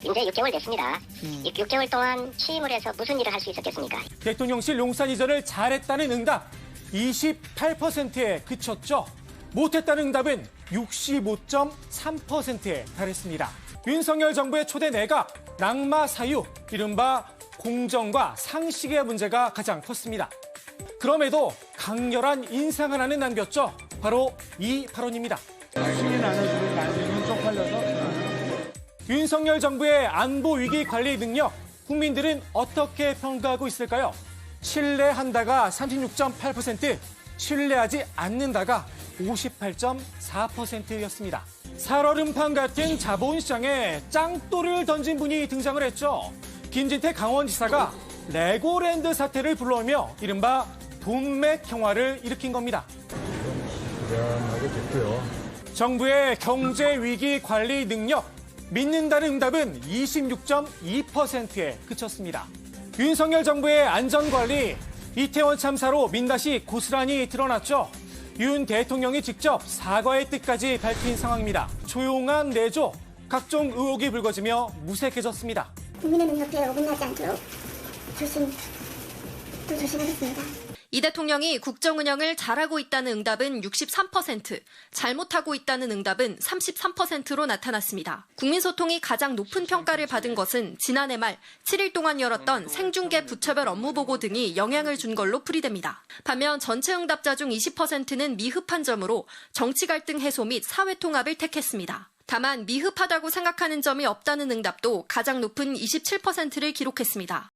이제 6개월 됐습니다. 이 6개월 동안 취임을 해서 무슨 일을 할 수 있었겠습니까? 대통령실 용산 이전을 잘했다는 응답 28%에 그쳤죠. 못했다는 응답은 65.3%에 달했습니다. 윤석열 정부의 초대 내각 낙마 사유 이른바 공정과 상식의 문제가 가장 컸습니다. 그럼에도 강렬한 인상 하나는 남겼죠. 바로 이 발언입니다. 시민 쪽팔려서 윤석열 정부의 안보 위기 관리 능력 국민들은 어떻게 평가하고 있을까요? 신뢰한다가 36.8%, 신뢰하지 않는다가 58.4%였습니다. 살얼음판 같은 자본시장에 짱돌을 던진 분이 등장을 했죠. 김진태 강원지사가 레고랜드 사태를 불러오며 이른바 돈맥 평화를 일으킨 겁니다. 정부의 경제 위기 관리 능력 믿는다는 응답은 26.2%에 그쳤습니다. 윤석열 정부의 안전 관리 이태원 참사로 민낯이 고스란히 드러났죠. 윤 대통령이 직접 사과의 뜻까지 밝힌 상황입니다. 조용한 내조, 각종 의혹이 불거지며 무색해졌습니다. 국민의 능력에 어긋나지 않도록 조심 또 조심하겠습니다. 이 대통령이 국정 운영을 잘하고 있다는 응답은 63%, 잘못하고 있다는 응답은 33%로 나타났습니다. 국민소통이 가장 높은 평가를 받은 것은 지난해 말 7일 동안 열었던 생중계 부처별 업무 보고 등이 영향을 준 걸로 풀이됩니다. 반면 전체 응답자 중 20%는 미흡한 점으로 정치 갈등 해소 및 사회 통합을 택했습니다. 다만 미흡하다고 생각하는 점이 없다는 응답도 가장 높은 27%를 기록했습니다.